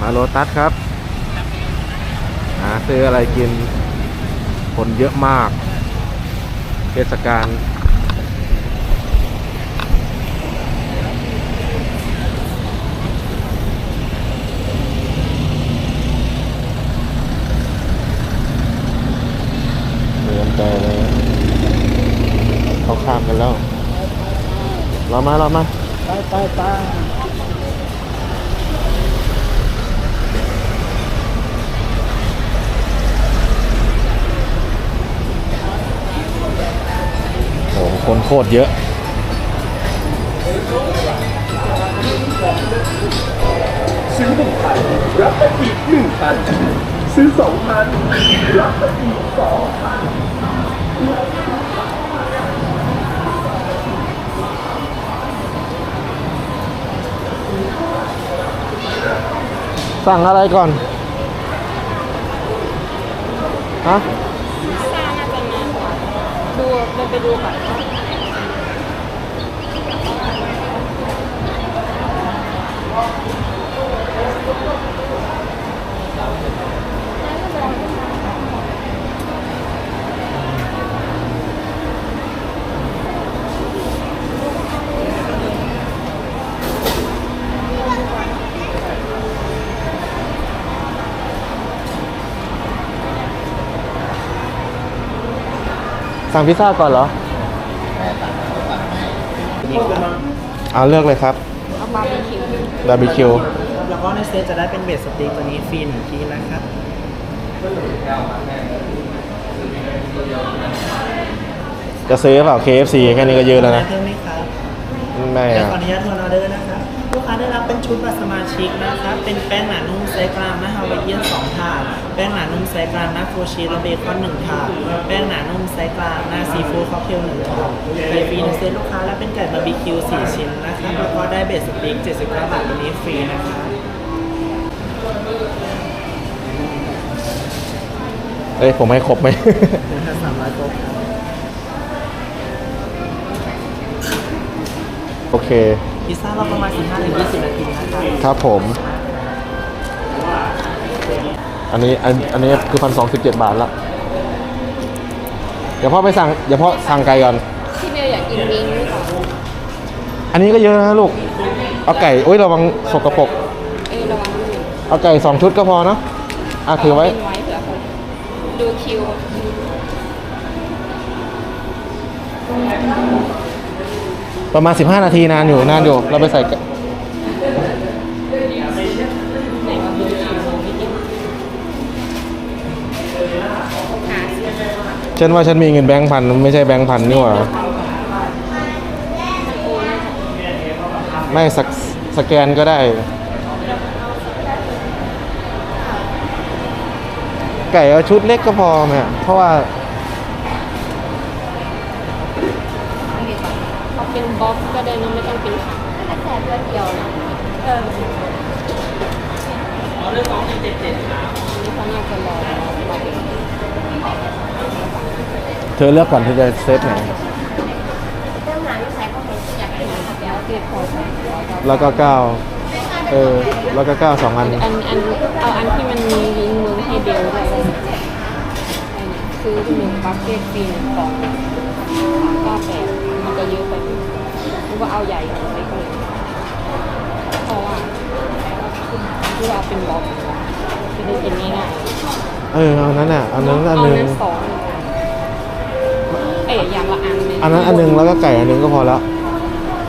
มาโลตัสครับ หาซื้ออะไรกิน คนเยอะมาก เทศกาลเดินไปเลยเขาข้ามกันแล้ว เรามาเรามา ไปไปไป โอ้โหคนโคตรเยอะซื้อหนึ่งพันรับไปอีกหนึ่งพันซื้อสองพันรับไปอีกสองพันสั่งอะไรก่อน ฮะ ลงไปดูก่อน สั่งพิซซ่าก่อนเหรอเอาเลือกเลยครับเอาบาร์บีคิวบาร์บีคิวแล้วก็ในเซตจะได้เป็นเบสสติ๊กตัวนี้ฟรีหนึ่งทีนะครับจะซื้อเปล่า KFC แค่นี้ก็เยอะแล้วได้นะเพิ่มไหมครับไม่เดี๋ยวอะขออนุญาตทวนออเดอร์นะครับ ลูกค้าได้รับเป็นชุดบัตรสมาชิกนะครับเป็นแป้งหนานุ่มไซส์กลางหน้าฮาวายเอียน2ถาด แป้งหนานุ่มไซส์กลางหน้าโฟชีสและเบคอน1ถาด แป้งหนานุ่มไซส์กลางหน้าซีฟู้ดค็อกเทล1ถาดไก่ฟรีในเซตลูกค้าและเป็นไก่บาร์บีคิว4ชิ้นนะครับแล้วก็ได้เบสสติ๊ก79บาทตัวนี้ฟรีนะครับเอ้ยผมให้ครบไหมหนึ่งพันสามร้อยโต๊ะครับโอเค พิซซ่าเราประมาณ15-20นาทีนะครับครับผม อันนี้อันอันนี้คือพันสองสิบเจ็ดบาทละเดี๋ยวพ่อไปสั่งเดี๋ยวพ่อสั่งไก่ก่อนที่เบลอยากกินวิงก่อนอันนี้ก็เยอะนะลูก เอาไก่โอ้ยระวังสกปรกเออระวังดูเอาไก่สองชุดก็พอเนอะอะถือไว้เป็นไว้เผื่อคนดูคิว ประมาณ 15 นาทีนานอยู่นานอยู่ เราไปใส่ก่ไหนฉันว่าฉันมีเงินแบงค์พันไม่ใช่แบงค์พันนี่หว่าไม่สกสแกนก็ได้ ไก่เอาชุดเล็กก็พอไหมอะเพราะว่า เอาเป็นบ็อกซ์ก็ได้นะไม่ต้องเป็นถังแต่แค่เพื่อเดียวนะเอออันนี้เขาน่าจะรอเธอเลือกก่อนที่จะเซตไหนเรื่องงานที่ใช้ก็เป็นอยากกินนะคะแล้วเกรดพอใช้ร้อยเก้าแล้วก็เก้าเออ แล้วก็เก้าสองอัน อันอันเอาอันที่มันมีลิงก์มือให้เบลด้วยคือหนึ่งบัคเก็ตฟรีหนึ่งกล่องสามเก้าแปดมันจะเยอะไป หมหรือว่าเอาใหญ่เอาเล็กเลยเพราะว่าคือเอาเป็นบล็อกจะได้กินง่ายเออเอานั้นอะๆอันนั้นอันเอาหนึงนั้นสองเอ๋อย่างละอันเลยอันนั้นอันหนึงแล้วก็ไก่อันหนึงก็พอแล้ว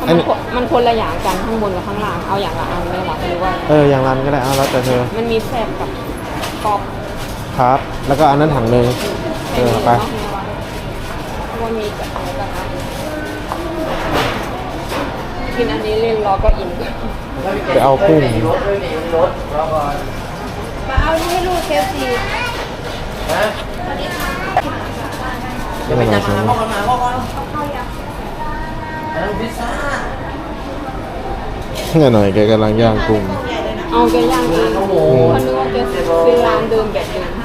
อันมันนี้คนมันคนละอย่างกันข้างบนกับข้างล่างเอาอย่างละอันเลยเหรอหรือว่า เอออย่างรันก็ได้เอาแล้วแต่เธอมันมีแซบกับกรอบครับ แล้วก็อันนั้นถังหนึ่ง เออไป เพราะว่ามีกับอะไรกับอัน กินอันนี้เล่นรอก็อินไปเอากุ้ง มาเอาที่ให้ลูกเคฟซีไม่เป็นไรใช่ไหมพิซซ่าเงี้ยหน่อยแกกำลังย่างกุ้งเอาแกย่างเองเพราะนึกว่าแกซื้อร้านเดิมแบบเดิ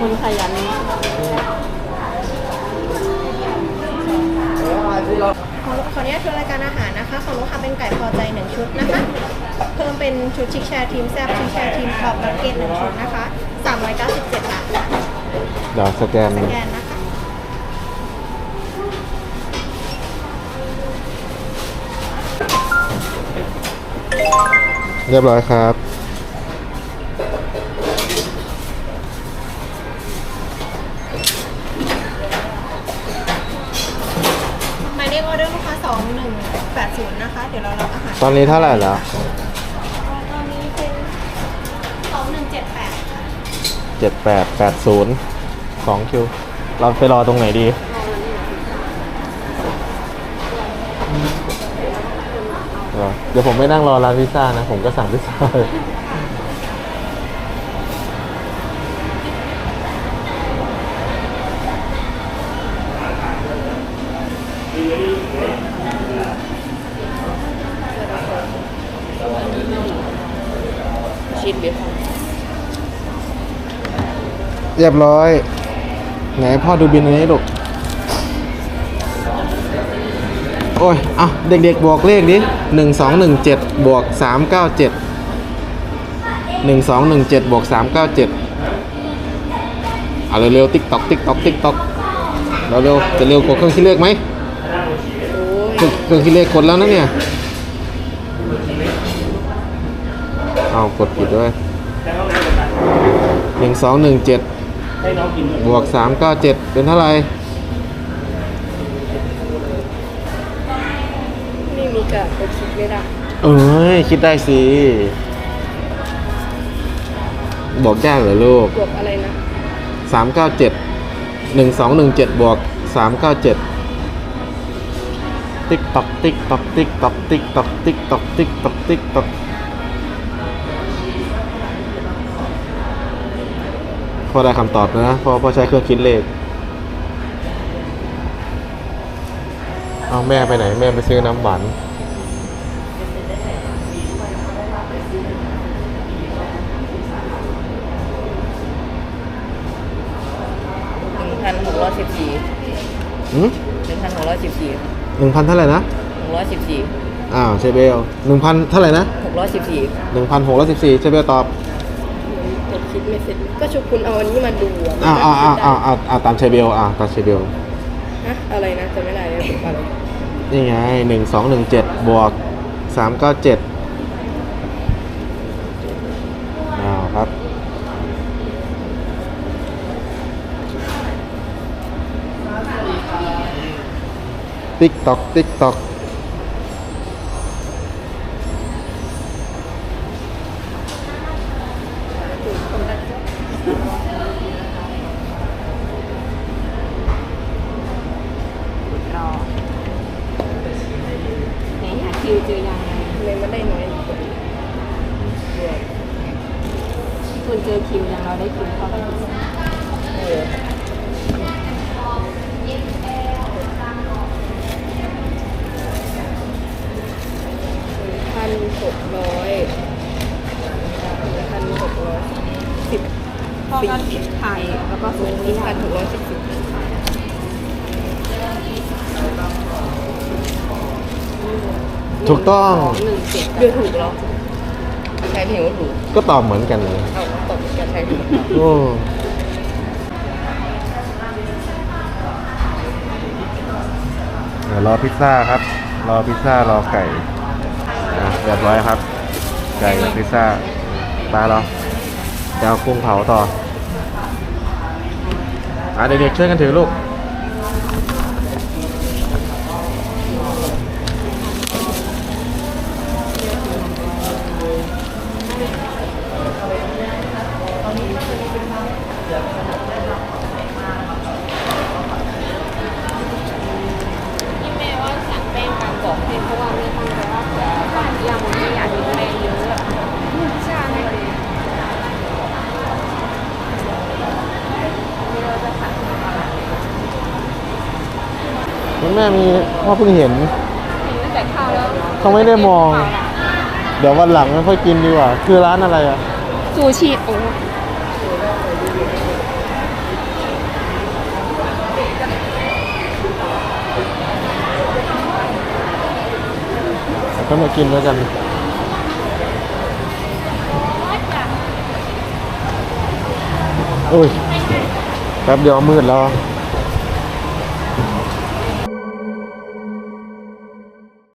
คนขยันของขออนุญาตทวนรายการอาหารนะคะ ของลูกค้าเป็นไก่พอใจหนึ่งชุดนะคะ เพิ่มเป็นชุดชิคแชร์ทีมแซบชิคแชร์ทีมปอบบักเก็ตหนึ่งชุดนะคะ397บาทค่ะเดี๋ยวสแกนสแกนนะคะเรียบร้อยครับ หมายเล ขออเดอร์ลูกค้า2180นะคะ เดี๋ยวเรารับอาหารตอนนี้เท่าไหร่แล้วตอนนี้เป็น2178ค่ะเจ็ดแปดแปดศูนย์สองคิว เราไปรอตรงไหนดีเหรอเดี๋ยวผมไม่นั่งรอร้านพิซซ่านะ ผมก็สั่งพิซซ่า ชีสเบคอนเรียบร้อย ไหนพ่อดูบินอันนี้ลูกโอ้ยอะเด็กๆบวกเลขดิหนึ่งสองหนึ่งเจ็ดบวกสามเก้าเจ็ดหนึ่งสองหนึ่งเจ็ดบวกสามเก้าเจ็ดเอาเร็วๆติ๊กตอกติ๊กตอกติ๊กตอกเร็วๆจะเร็วกว่าเครื่องคิดเลขไหมเครื่องคิดเลขกดแล้วนะเนี่ย เอากดผิดด้วยหนึ่งสองหนึ่งเจ็ดบวกสามเก้าเจ็ดเป็นเท่าไหร่ไม่มีกะไปคิดไม่ได้เอ้ย คิดได้สิ บอกยากเหรอลูกบวกอะไรนะสามเก้าเจ็ดหนึ่งสองหนึ่งเจ็ดบวกสามเก้าเจ็ดติ๊กตอกติ๊กตอกติ๊กตอกติ๊กตอกติ๊กตอกติ๊กตอกติ๊กตอก พอได้คำตอบนะเพอพอใช้เครื่องคิดเลขเอาแม่ไปไหน แม่ไปซื้อน้ำหวานหนึ่งพันหกร้อยสิบสี่อืมหนึ่งพันหกร้อยสิบสี่หนึ่งพันเท่าไหร่นะหกร้อยสิบสี่อ้าวเชเบลหนึ่งพันเท่าไหร่นะหกร้อยสิบสี่หนึ่งพันหกร้อยสิบสี่เชเบลตอบกด คิดไม่เสร็จ ก็ชุคุณเอาอันนี้มาดูอะอ้าวอ้าวอ้าวอ้าวอ้าวอ้าวตามเชเบลอ่าตามเชเบลฮะอะไรนะจะไม่ได้เลยอะไรนี่ไงหนึ่งสองหนึ่งเจ็ดบวกสามเก้าเจ็ดอ้าวครับ ติ๊กตอกติ๊กตอก รอไหนหาคิวเจอยังไงเลยไม่ได้น้อยกว่า คุณเจอคิวยังเราได้คิวเท่าไหร่เออพันหกร้อยพันหกร้อยสิบพ่อก็ติดไทยแล้วก็สูงที่พันหกร้อยสิบสิบถูกต้องหนึ่งเจ็ดเดือถูกแล้วใช้ผิวถูกก็ตอบเหมือนกันเลย เอาตบกับใช้ถูกโอ้เดี๋ยวรอพิซซ่าครับ รอพิซซ่ารอไก่อะเรียบร้อยครับ ไก่กับพิซซ่าตาเราจะเอากุ้งเผาต่ออะเด็กๆช่วยกันถือลูก ที่แม่ว่าสั่งแป้งการบอกให้เพราะว่าแม่ตั้งใจว่าเผื่อก่อนที่ยามันไม่อยากกินแป้งเยอะใช่ไหมไม่รู้จะสั่งอะไร คุณ แม่มีพ่อเพิ่งเห็นเห็นตั้งแต่ข้าวแล้วเขาไม่ได้มอง เดี๋ยววันหลังไม่ค่อยกินดีกว่า คือร้านอะไรอะซูชิโอ้ก็มากินด้วยกันอุ้ยแป๊บเดียวมืดแล้ว